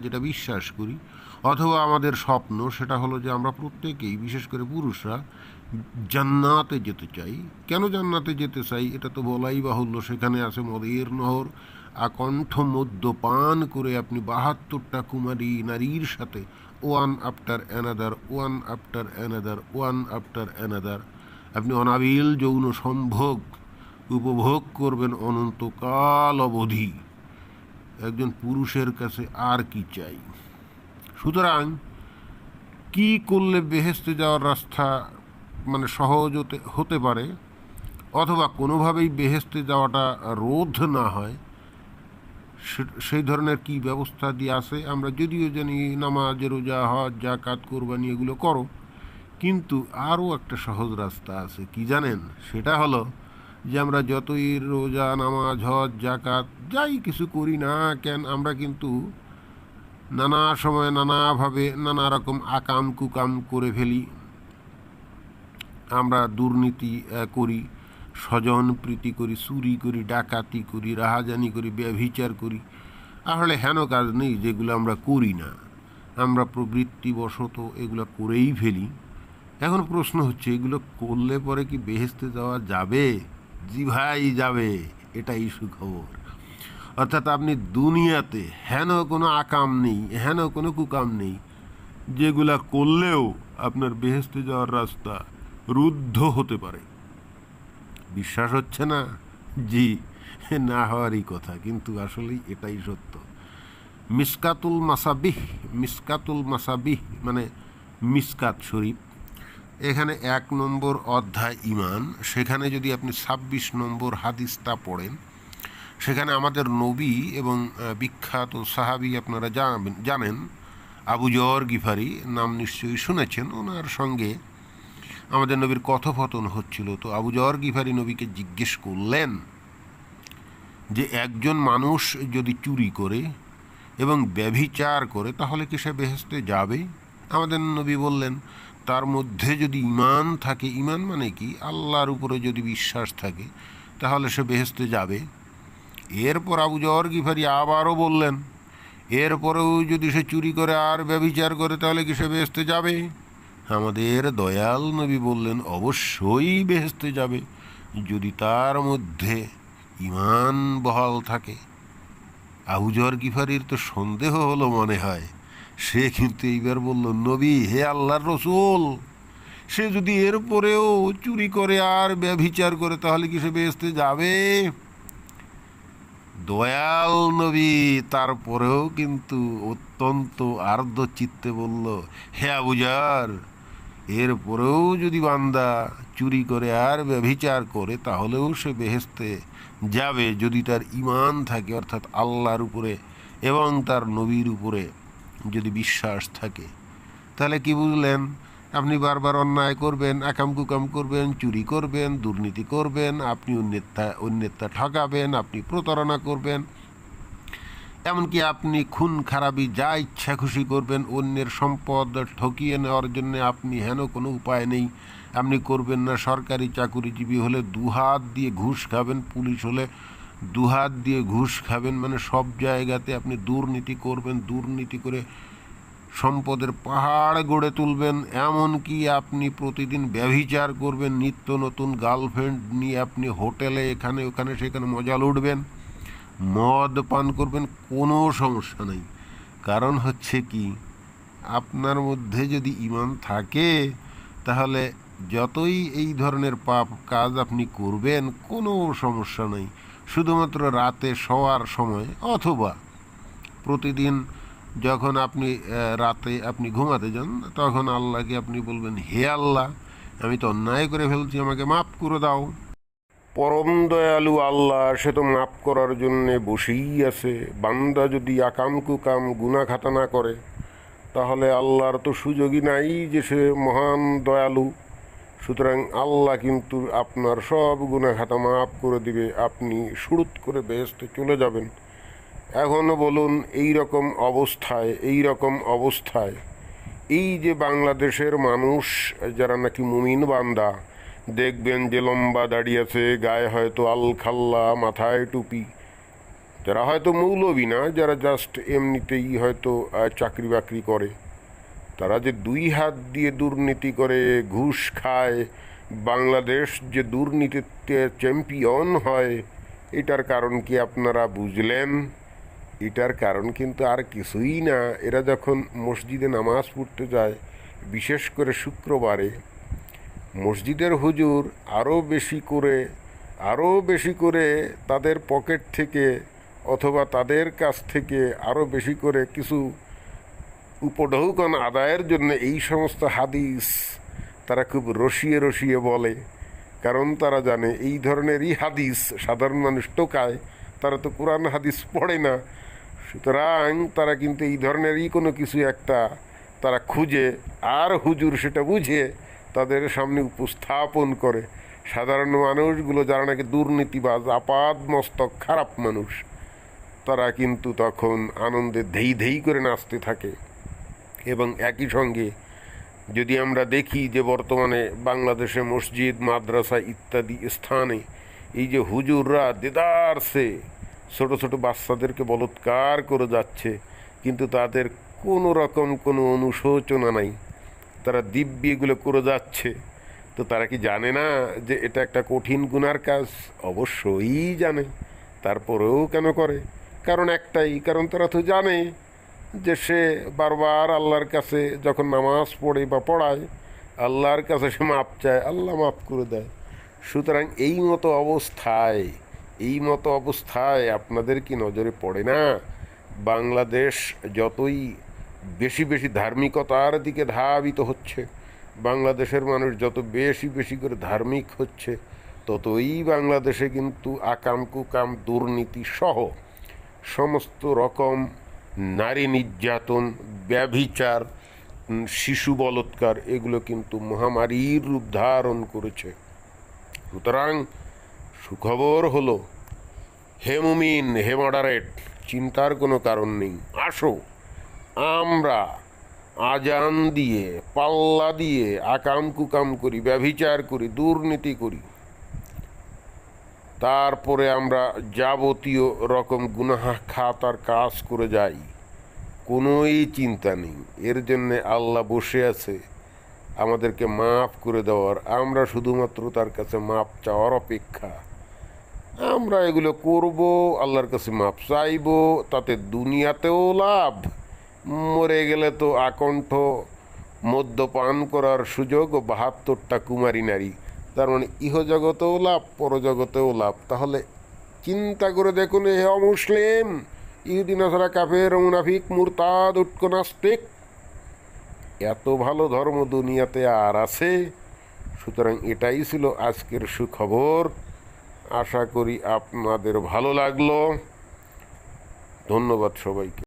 যেটা বিশ্বাস করি, অথবা আমাদের স্বপ্ন সেটা হলো যে আমরা প্রত্যেকেই, বিশেষ করে পুরুষরা, জান্নাতে যেতে চাই। কেন জান্নাতে যেতে চাই? এটা তো বলাই বাহুল্য। সেখানে আছে মদের নহর, আকণ্ঠ মদ্য পান করে আপনি বাহাত্তরটা কুমারী নারীর সাথে one after another one after another one after another আপনি অনাবিল যৌন সম্ভোগ উপভোগ করবেন অনন্তকাল অবধি। একজন পুরুষের কাছে আর কি চাই? সুতরাং কি করলে বেহেস্তে যাওয়ার রাস্তা মানে সহজ হতে পারে? অথবা কোনোভাবেই বেহেস্তে যাওয়াটা রোধ না হয়? সেই ধরনের কি ব্যবস্থা দিয়ে আছে আমরা যদিও জানি নামাজ, রোজা, হজ জাকাত কোরবানি এগুলো করো, কিন্তু আরও একটা সহজ রাস্তা আছে, কি জানেন? সেটা হলো যে আমরা যতই রোজা, নামাজ, হজ জাকাত যাই কিছু করি না কেন, আমরা কিন্তু নানা সময় নানাভাবে নানা রকম আকাম কুকাম করে ফেলি। আমরা দুর্নীতি করি, স্বজন প্রীতি করি, চুরি করি, ডাকাতি করি, রাহাজানি করি, ব্যভিচার করি। আসলে হেন কাজ নেই, যেগুলো আমরা করি না। আমরা প্রবৃত্তিবশত এগুলো করেই ফেলি। এখন প্রশ্ন হচ্ছে, এগুলো করলে পরে কি বেহেস্তে যাওয়া যাবে? জি ভাই যাবে, এটাই সুখবর। অর্থাৎ আপনি দুনিয়াতে হেন কোনো আকাম নেই, হেন কোনো কুকাম নেই, যেগুলা করলেও আপনার বেহেস্তে যাওয়ার রাস্তা রুদ্ধ হতে পারে। বিশ্বাস হচ্ছে না? জি, না হওয়ারই কথা, কিন্তু আসলেই এটাই সত্য। মিসকাতুল মাসাবিহ মিসকাতুল মাসাবিহ মানে মিসকাত শরীফ। এখানে এক নম্বর অধ্যায় ইমান সেখানে যদি আপনি ছাব্বিশ নম্বর হাদিসটা পড়েন, সেখানে আমাদের নবী এবং বিখ্যাত সাহাবি আপনারা জানেন, আবু জর গিফারি, নাম নিশ্চয়ই শুনেছেন, ওনার সঙ্গে আমাদের নবীর কথোপথন হচ্ছিল। তো আবু জর গিফারি নবীকে জিজ্ঞেস করলেন যে, একজন মানুষ যদি চুরি করে এবং ব্যভিচার করে, তাহলে কি সে বেহেস্তে যাবে? আমাদের নবী বললেন তার মধ্যে যদি ইমান থাকে ইমান মানে কি? আল্লাহর উপরে যদি বিশ্বাস থাকে, তাহলে সে বেহেস্তে যাবে। এরপর আবু জহর গিফারি আবারও বললেন, এরপরেও যদি সে চুরি করে আর ব্যভিচার করে, তাহলে কি সে বেহেস্তে যাবে? আমাদের দয়াল নবী বললেন, অবশ্যই বেহেস্তে যাবে। যদি তার মধ্যে ইমান বহাল থাকে। আবু আবুজর গিফারির তো সন্দেহ হলো মনে হয়। সে কিন্তু এইবার বলল, নবী, হে আল্লাহর রসুল, সে যদি এরপরেও চুরি করে আর ব্যভিচার করে, তাহলে কি সে বেহেস্তে যাবে? দয়াল নবী তারপরেও কিন্তু অত্যন্ত আর্দ্র চিত্তে বলল, হে আবুজার এরপরেও যদি বান্দা চুরি করে আর ব্যভিচার করে, তাহলেও সে বেহেস্তে যাবে যদি তার ইমান থাকে অর্থাৎ আল্লাহর উপরে এবং তার নবীর উপরে। যদি বিশ্বাস থাকে। তাহলে কি বুঝলেন? আপনি বারবার অন্যায় করবেন আকাম কুকাম করবেন, চুরি করবেন, দুর্নীতি করবেন, আপনি অন্যেরটা অন্যেরটা ঠকাবেন, আপনি প্রতারণা করবেন। এমনকি আপনি খুন খারাপি যা ইচ্ছা খুশি করবেন, অন্যের সম্পদ ঠকিয়ে নেওয়ার জন্য আপনি হেন কোনো উপায় নেই। আপনি করবেন না, সরকারি চাকুরিজীবী হলে দুহাত দিয়ে ঘুষ খাবেন, পুলিশ হলে দুহাত দিয়ে ঘুষ খাবেন মানে সব জায়গাতে আপনি দুর্নীতি করবেন, দুর্নীতি করে সম্পদের পাহাড় গড়ে তুলবেন, এমনকি আপনি প্রতিদিন ব্যভিচার করবেন, নিত্য নতুন গার্লফ্রেন্ড নিয়ে আপনি হোটেলে এখানে, ওখানে, সেখানে মজা লুটবেন, মদ পান করবেন, কোনো সমস্যা নেই। কারণ হচ্ছে কি, আপনার মধ্যে যদি ইমান থাকে, তাহলে যতই এই ধরনের পাপ কাজ আপনি করবেন, কোনো সমস্যা নেই। শুধুমাত্র রাতে শোয়ার সময় অথবা প্রতিদিন যখন আপনি রাতে আপনি ঘুমাতে যান, তখন আল্লাহকে আপনি বলবেন, হে আল্লাহ, আমি তো অন্যায় করে ফেলছি, আমাকে মাফ করে দাও। পরম দয়ালু আল্লাহ, সে তো মাফ করার জন্যে বসেই আছে। বান্দা যদি আকাম কুকাম গুনা খাতা না করে, তাহলে আল্লাহর তো সুযোগই নাই যে সে মহান দয়ালু। সুতরাং আল্লাহ কিন্তু আপনার সব গুনা খাতা মাফ করে দিবে, আপনি সুরুত করে বেহেস্তে চলে যাবেন। এখনও বলুন এই রকম অবস্থায় এই রকম অবস্থায় এই যে বাংলাদেশের মানুষ, যারা নাকি মুমিন বান্দা, দেখবেন যে লম্বা দাঁড়িয়ে আছে, গায়ে হয়তো আল খাল্লা, মাথায় টুপি। যারা হয়তো মৌলবী না, যারা জাস্ট এমনিতেই হয়তো চাকরি বাকরি করে। তারা যে দুই হাত দিয়ে দুর্নীতি করে, ঘুষ খায়, বাংলাদেশ যে দুর্নীতিতে চ্যাম্পিয়ন হয়, এটার কারণ কি আপনারা বুঝলেন? এটার কারণ কিন্তু আর কিছুই না। এরা যখন মসজিদে নামাজ পড়তে যায়, বিশেষ করে শুক্রবারে, মসজিদের হুজুর আরও বেশি করে, আরও বেশি করে তাদের পকেট থেকে অথবা তাদের কাছ থেকে আরও বেশি করে কিছু উপঢৌকন আদায়ের জন্য এই সমস্ত হাদিস তারা খুব রসিয়ে রসিয়ে বলে। কারণ তারা জানে এই ধরনেরই হাদিস সাধারণ মানুষ টোকায়, তারা তো কোরআন হাদিস পড়ে না। সুতরাং তারা কিন্তু এই ধরনেরই কোনো কিছু একটা তারা খুঁজে, আর হুজুর সেটা বুঝে তাদের সামনে উপস্থাপন করে। সাধারণ মানুষগুলো যারা নাকি দুর্নীতিবাজ আপাদ মস্তক খারাপ মানুষ, তারা কিন্তু তখন আনন্দে ধেই ধেই করে নাচতে থাকে। এবং একই সঙ্গে যদি আমরা দেখি যে বর্তমানে বাংলাদেশে মসজিদ, মাদ্রাসা ইত্যাদি স্থানে এই যে হুজুররা দেদারসে ছোট ছোট বাচ্চাদেরকে বলৎকার করে যাচ্ছে, কিন্তু তাদের কোনো রকম কোনো অনুশোচনা নাই। তারা দিব্যি এগুলো করে যাচ্ছে। তো তারা কি জানে না যে এটা একটা কঠিন গুনার কাজ? অবশ্যই জানে। তারপরেও কেন করে? কারণ একটাই, কারণ তারা তো জানে যে সে বারবার আল্লাহর কাছে যখন নামাজ পড়ে বা পড়ায়, আল্লাহর কাছে সে মাপ চায়, আল্লাহ মাফ করে দেয়। সুতরাং এই মতো অবস্থায়, এই মতো অবস্থায় আপনাদের কি নজরে পড়ে না? বাংলাদেশ যতই বেশি বেশি ধার্মিকতার দিকে ধাবিত হচ্ছে, বাংলাদেশের মানুষ যত বেশি বেশি করে ধার্মিক হচ্ছে, ততই বাংলাদেশে কিন্তু আকাম কুকাম দুর্নীতি সহ সমস্ত রকম নারী নির্যাতন, ব্যভিচার শিশু বলৎকার, এগুলো কিন্তু মহামারীর রূপ ধারণ করেছে। সুতরাং সুখবর হলো, হে মুমিন, হে মডারেট, চিন্তার কোনো কারণ নেই। আসো, আমরা আজান দিয়ে, পাল্লা দিয়ে, আকাম কুকাম করি, ব্যভিচার করি, দুর্নীতি করি। তারপরে আমরা যাবতীয় রকম গুনাহা খাতার কাজ করে যাই। কোনোই চিন্তা নেই। এর জন্যে আল্লাহ বসে আছে আমাদেরকে মাফ করে দেওয়ার। আমরা শুধুমাত্র তার কাছে মাপ চাওয়ার অপেক্ষা। আমরা এগুলো করব, আল্লাহর কাছে মাপ চাইব, তাতে দুনিয়াতেও লাভ। মরে গেলে তো আকণ্ঠ, মদ্যপান করার সুযোগ বাহাত্তরটা কুমারী নারী। তার মানে ইহজগতেও লাভ, পরজগতেও লাভ। তাহলে চিন্তা করে দেখুন হে অমুসলিম ইহুদিন আসারা কাফের, মুনাফিক, মুরতাদ, উটকো নাস্তিক। এত ভালো ধর্ম দুনিয়াতে আর আছে। সুতরাং এটাই ছিল আজকের সুখবর। আশা করি আপনাদের ভালো লাগল। ধন্যবাদ সবাইকে।